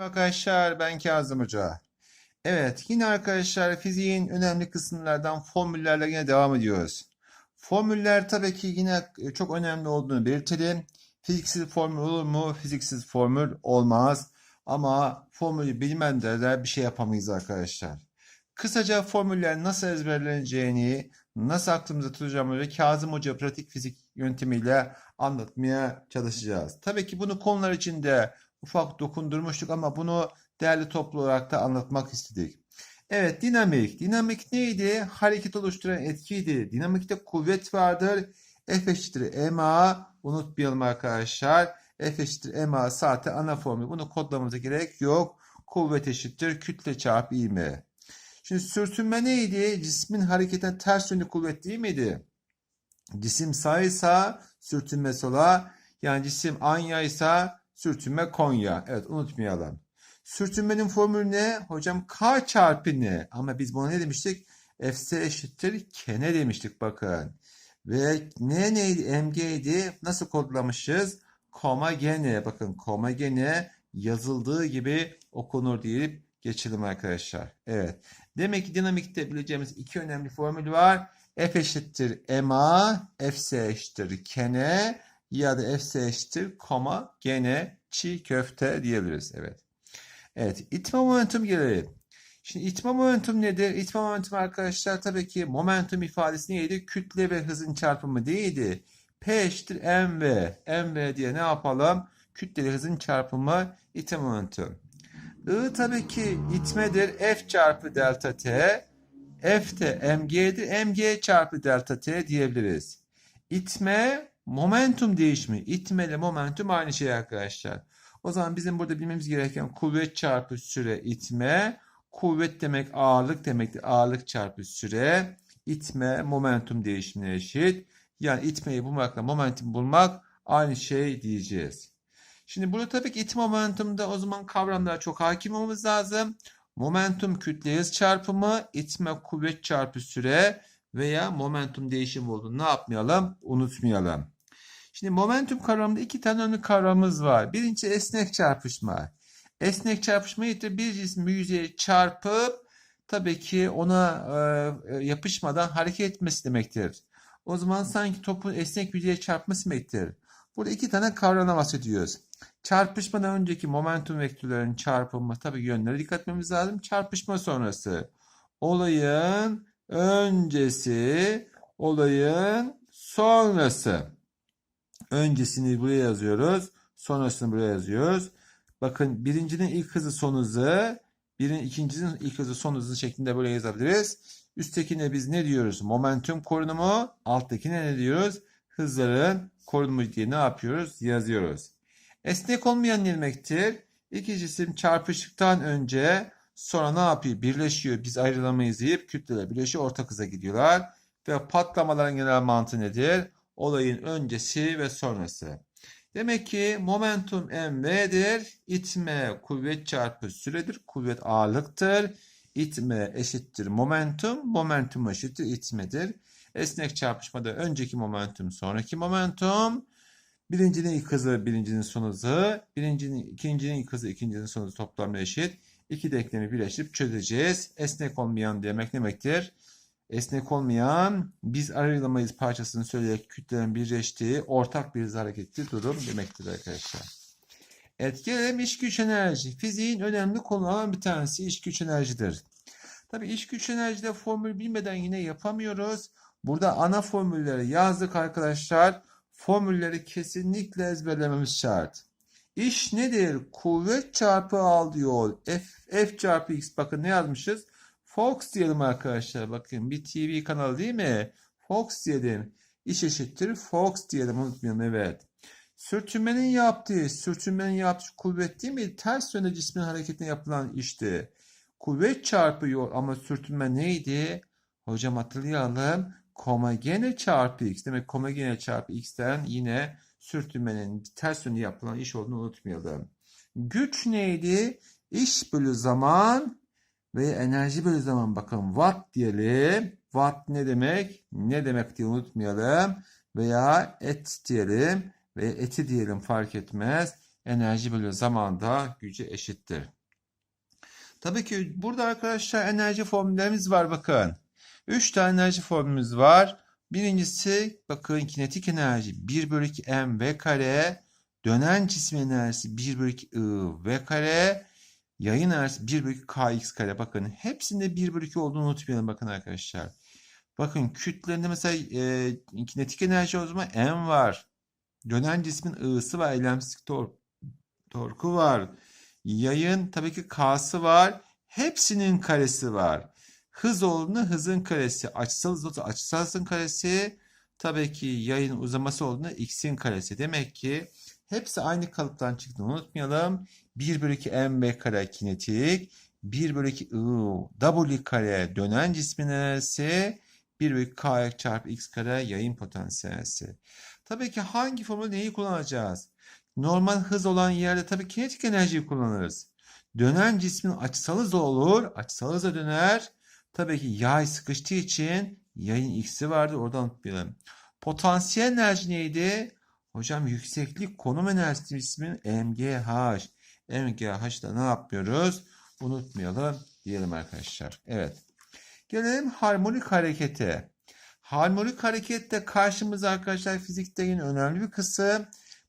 Arkadaşlar ben Kazım Hoca. Evet yine arkadaşlar fiziğin önemli kısımlardan formüllerle yine devam ediyoruz. Formüller tabii ki yine e, çok önemli olduğunu belirtelim. Fiziksiz formül olur mu? Fiziksiz formül olmaz. Ama formülü bilmeden de bir şey yapamayız arkadaşlar. Kısaca formüller nasıl ezberleneceğini, nasıl aklımıza tutacağımızı Kazım Hoca pratik fizik yöntemiyle anlatmaya çalışacağız. Tabii ki bunu konular içinde ufak dokundurmuştuk ama bunu değerli toplu olarak da anlatmak istedik. Evet dinamik. Dinamik neydi? Hareket oluşturan etkiydi. Dinamikte kuvvet vardır. F eşittir ma. Unutmayalım arkadaşlar. F eşittir ma zaten ana formül. Bunu kodlamamıza gerek yok. Kuvvet eşittir kütle çarpı ivme. Şimdi sürtünme neydi? Cismin hareketine ters yönlü kuvvet değil miydi? Cisim sağ sürtünme sola. Yani cisim anya ise sürtünme Konya. Evet unutmayalım. Sürtünmenin formülü ne? Hocam K çarpı ne? Ama biz buna ne demiştik? Fs eşittir kene demiştik bakın. Ve ne neydi? Mg'ydi. Nasıl kodlamışız? Koma gene. Bakın koma gene yazıldığı gibi okunur deyip geçelim arkadaşlar. Evet. Demek ki dinamikte bileceğimiz iki önemli formül var. F eşittir ma, Fs eşittir kene ya da Fs eşittir koma gene çiğ köfte diyebiliriz. Evet. Evet. itme momentum gelelim. Şimdi itme momentum nedir? İtme momentum arkadaşlar tabii ki momentum ifadesi neydi? Kütle ve hızın çarpımı değildi. P eşittir mv. mv diye ne yapalım? Kütle ve hızın çarpımı itme momentum. I tabii ki itmedir. F çarpı delta t. F de mg'dir. mg çarpı delta t diyebiliriz. İtme momentum değişimi. İtme ile momentum aynı şey arkadaşlar. O zaman bizim burada bilmemiz gereken kuvvet çarpı süre itme. Kuvvet demek ağırlık demektir. Ağırlık çarpı süre. İtme momentum değişimine eşit. Yani itmeyi bulmakla momentum bulmak aynı şey diyeceğiz. Şimdi burada tabii ki itme momentumda o zaman kavramlara çok hakim olmamız lazım. Momentum kütle hız çarpımı, itme kuvvet çarpı süre veya momentum değişimi olduğunu ne yapmayalım? Unutmayalım. Şimdi momentum kavramında iki tane önemli kavramımız var. Birincisi esnek çarpışma. Esnek çarpışma ise bir cismi yüzeye çarpıp tabii ki ona e, yapışmadan hareket etmesi demektir. O zaman sanki topun esnek yüzeye çarpması demektir. Burada iki tane kavramdan bahsediyoruz. Çarpışmadan önceki momentum vektörlerinin çarpımı tabii yönlere dikkat etmemiz lazım. Çarpışma sonrası olayın öncesi, olayın sonrası. Öncesini buraya yazıyoruz. Sonrasını buraya yazıyoruz. Bakın birincinin ilk hızı son hızı, birinin ikincinin ilk hızı son hızı şeklinde böyle yazabiliriz. Üsttekine biz ne diyoruz? Momentum korunumu. Alttakine ne diyoruz? Hızların korunumu diye ne yapıyoruz? Yazıyoruz. Esnek olmayan ne demektir? İki cisim çarpıştıktan önce sonra ne yapıyor? Birleşiyor. Biz ayrılamayız deyip kütleler birleşiyor. Ortak hıza gidiyorlar. Ve patlamaların genel mantığı nedir? Olayın öncesi ve sonrası. Demek ki momentum mv'dir. İtme kuvvet çarpı süredir. Kuvvet ağırlıktır. İtme eşittir momentum. Momentum eşittir itmedir. Esnek çarpışmada önceki momentum sonraki momentum. Birincinin ilk hızı birincinin son hızı. Birincinin, ikincinin ilk hızı ikincinin son hızı toplamına eşit. İki denklemi birleştirip çözeceğiz. Esnek olmayan demek demektir. Esnek olmayan biz ayrılamayız parçasını söyleyerek kütlelerin birleştiği ortak bir hareketli durum demektir arkadaşlar. Evet gelelim iş güç enerji. Fiziğin önemli konularından bir tanesi iş güç enerjidir. Tabi iş güç enerjide formül bilmeden yine yapamıyoruz. Burada ana formülleri yazdık arkadaşlar. Formülleri kesinlikle ezberlememiz şart. İş nedir? Kuvvet çarpı aldığı yol. F, F çarpı X. Bakın ne yazmışız? Fox diyelim arkadaşlar. Bakın bir TV kanalı değil mi? Fox diyelim. İş eşittir. Fox diyelim. Unutmayalım. Evet. Sürtünmenin yaptığı, sürtünmenin yaptığı kuvvet değil mi? Ters yönde cismin hareketine yapılan işti. Kuvvet çarpı yol ama sürtünme neydi? Hocam hatırlayalım. Komagene çarpı x. Demek komagene çarpı x'ten yine sürtünmenin ters yönde yapılan iş olduğunu unutmayalım. Güç neydi? İş bölü zaman ve enerji bölü zaman. Bakın watt diyelim. Watt ne demek? Ne demek diye unutmayalım. Veya et diyelim ve eti diyelim fark etmez. enerji bölü zamanda gücü eşittir. Tabii ki burada arkadaşlar enerji formüllerimiz var bakın. 3 tane enerji formülümüz var. Birincisi bakın kinetik enerji 1 bölü 2 mv kare. Dönen cismin enerjisi 1 bölü 2 I v kare. Yayın enerjisi 1 bölü 2 kx kare. Bakın hepsinde 1 bölü 2 olduğunu unutmayalım bakın arkadaşlar. Bakın kütlerinde mesela e, kinetik enerji o zaman m var. Dönen cismin I'sı var. Eylemsizlik tor torku var. Yayın tabii ki K'sı var. Hepsinin karesi var. Hız olduğunda hızın karesi. Açısal hız olsa açısal hızın karesi. Tabii ki yayın uzaması olduğunda x'in karesi. Demek ki hepsi aynı kalıptan çıktığını unutmayalım. 1 bölü 2 mv kare kinetik. 1 bölü 2 I w kare dönen cismin enerjisi. 1 bölü 2 k çarpı x kare yayın potansiyelisi. Tabii ki hangi formülü neyi kullanacağız? Normal hız olan yerde tabii kinetik enerjiyi kullanırız. Dönen cismin açısal hızı olur. Açısal hıza döner. Tabii ki yay sıkıştığı için yayın x'i vardır. Oradan unutmayalım. Potansiyel enerji neydi? Hocam yükseklik konum enerjisi ismin MGH. MGH'da ne yapmıyoruz? Unutmayalım diyelim arkadaşlar. Evet. Gelelim harmonik harekete. Harmonik harekette karşımıza arkadaşlar fizikte yine önemli bir kısım.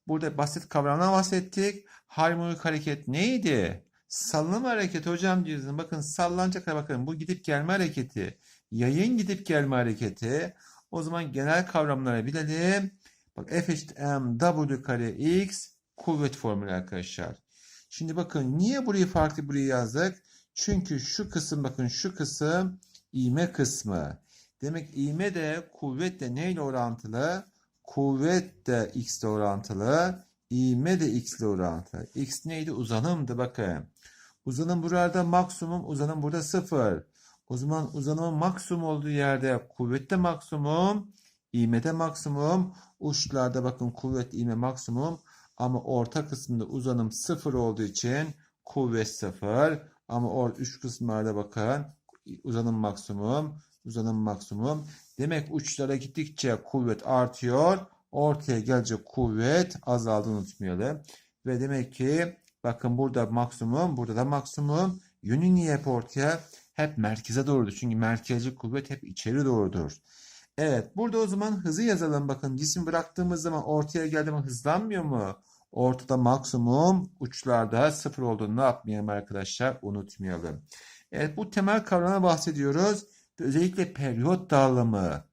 Burada basit kavramdan bahsettik. Harmonik hareket neydi? Salınım hareketi hocam diyorsunuz. Bakın sallanacak bakın bu gidip gelme hareketi. Yayın gidip gelme hareketi. O zaman genel kavramları bilelim. Bak F eşit m w kare x kuvvet formülü arkadaşlar. Şimdi bakın niye burayı farklı buraya yazdık? Çünkü şu kısım bakın şu kısım ivme kısmı. Demek ivme de kuvvetle neyle orantılı? Kuvvet de x ile orantılı. İvme de x ile orantılı. X neydi? Uzanımdı bakın. Uzanım burada maksimum, uzanım burada sıfır. O zaman uzanımın maksimum olduğu yerde kuvvette maksimum, ivmede maksimum. Uçlarda bakın kuvvet, ivme maksimum. Ama orta kısımda uzanım sıfır olduğu için kuvvet sıfır. Ama or üç kısımlarda bakın uzanım maksimum, uzanım maksimum. Demek uçlara gittikçe kuvvet artıyor. Ortaya gelecek kuvvet azaldığını unutmayalım. Ve demek ki bakın burada maksimum, burada da maksimum. Yönü niye hep ortaya? Hep merkeze doğrudur. Çünkü merkezci kuvvet hep içeri doğrudur. Evet, burada o zaman hızı yazalım. Bakın cisim bıraktığımız zaman ortaya geldi mi hızlanmıyor mu? Ortada maksimum, uçlarda sıfır olduğunu ne yapmayalım arkadaşlar? Unutmayalım. Evet, bu temel kavrama bahsediyoruz. Özellikle periyot dağılımı.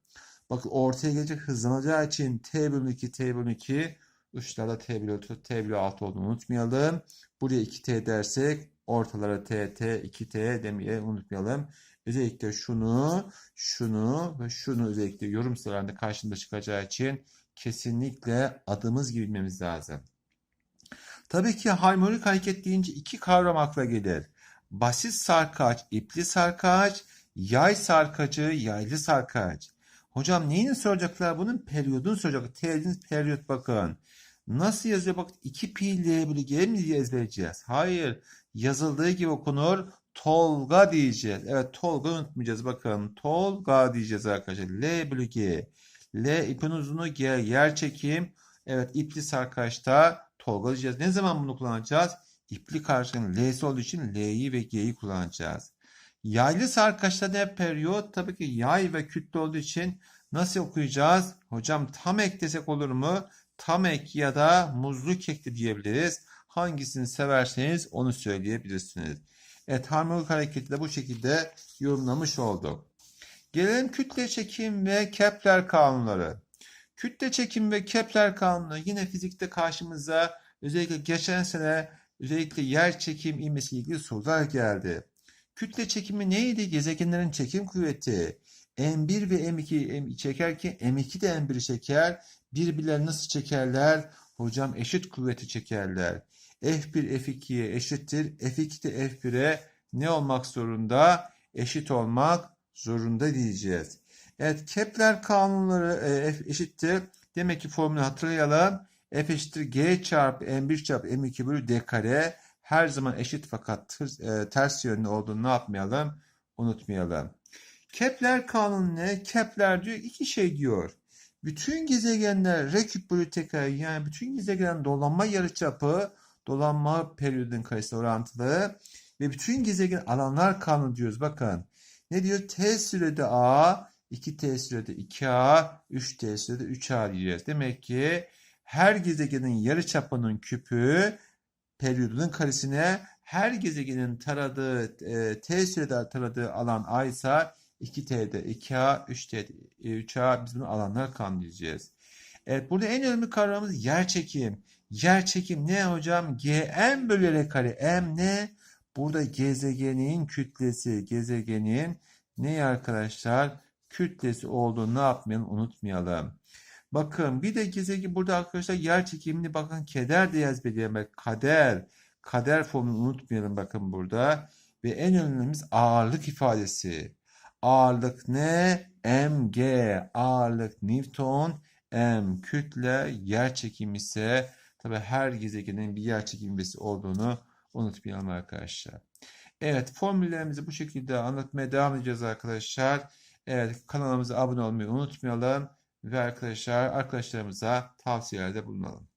Bakın ortaya gelecek hızlanacağı için T bölü 2, T bölü 2. Uçlarda T bölü 4, T bölü 6 olduğunu unutmayalım. Buraya 2T dersek ortalara T, T, 2T demeyi unutmayalım. Özellikle şunu, şunu ve şunu özellikle yorum sıralarında karşımıza çıkacağı için kesinlikle adımız gibi bilmemiz lazım. Tabii ki harmonik hareket deyince iki kavram akla gelir. Basit sarkaç, ipli sarkaç, yay sarkacı, yaylı sarkaç. Hocam neyini soracaklar bunun? Periyodunu soracak. T'diniz periyot bakın. Nasıl yazıyor? Bak 2 pi l bölü g mi diye ezberleyeceğiz? Hayır. Yazıldığı gibi okunur. Tolga diyeceğiz. Evet Tolga unutmayacağız. Bakın Tolga diyeceğiz arkadaşlar. L bölü G. L ipin uzunluğu G. Yer çekim. Evet ipli sarkaçta Tolga diyeceğiz. Ne zaman bunu kullanacağız? İpli karşının L'si olduğu için L'yi ve G'yi kullanacağız. Yaylı sarkaçta ne periyot? Tabii ki yay ve kütle olduğu için nasıl okuyacağız? Hocam tam ek desek olur mu? Tam ek ya da muzluk ekli diyebiliriz. Hangisini severseniz onu söyleyebilirsiniz. Evet harmonik hareketi de bu şekilde yorumlamış olduk. Gelelim kütle çekim ve Kepler kanunları. Kütle çekim ve Kepler kanunu yine fizikte karşımıza özellikle geçen sene özellikle yer çekim ilmesiyle ilgili sorular geldi. Kütle çekimi neydi? Gezegenlerin çekim kuvveti. M1 ve M2 çekerken M2 de M1'i çeker. Birbirlerini nasıl çekerler? Hocam eşit kuvveti çekerler. F1 F2'ye eşittir. F2 de F1'e ne olmak zorunda? Eşit olmak zorunda diyeceğiz. Evet Kepler kanunları e, F eşittir. Demek ki formülü hatırlayalım. F eşittir G çarpı M1 çarpı M2 bölü D kare her zaman eşit fakat e, ters yönlü olduğunu ne yapmayalım? Unutmayalım. Kepler kanunu ne? Kepler diyor iki şey diyor. Bütün gezegenler R küp bölü T kare yani bütün gezegenin dolanma yarıçapı dolanma periyodunun karesiyle orantılı ve bütün gezegen alanlar kanunu diyoruz. Bakın ne diyor? T sürede A, 2T sürede 2A, 3T sürede 3A diyeceğiz. Demek ki her gezegenin yarıçapının küpü periyodunun karesine her gezegenin taradığı e, T sürede taradığı alan A ise 2T'de 2A, 3T'de 3A biz bunu alanlar kanunu. Evet burada en önemli kavramımız yer çekim. Yer çekim ne hocam? Gm bölü r kare. M ne? Burada gezegenin kütlesi. Gezegenin ne arkadaşlar? Kütlesi olduğunu ne yapmayalım? Unutmayalım. Bakın bir de gezegen burada arkadaşlar yer çekimini bakın keder de yazmayalım. Kader. Kader formunu unutmayalım bakın burada. Ve en önemlimiz ağırlık ifadesi. Ağırlık ne? mg. Ağırlık Newton. M kütle. Yer çekimi ise tabi her gezegenin bir yer çekimisi olduğunu unutmayalım arkadaşlar. Evet formüllerimizi bu şekilde anlatmaya devam edeceğiz arkadaşlar. Evet kanalımıza abone olmayı unutmayalım. Ve arkadaşlar arkadaşlarımıza tavsiyelerde bulunalım.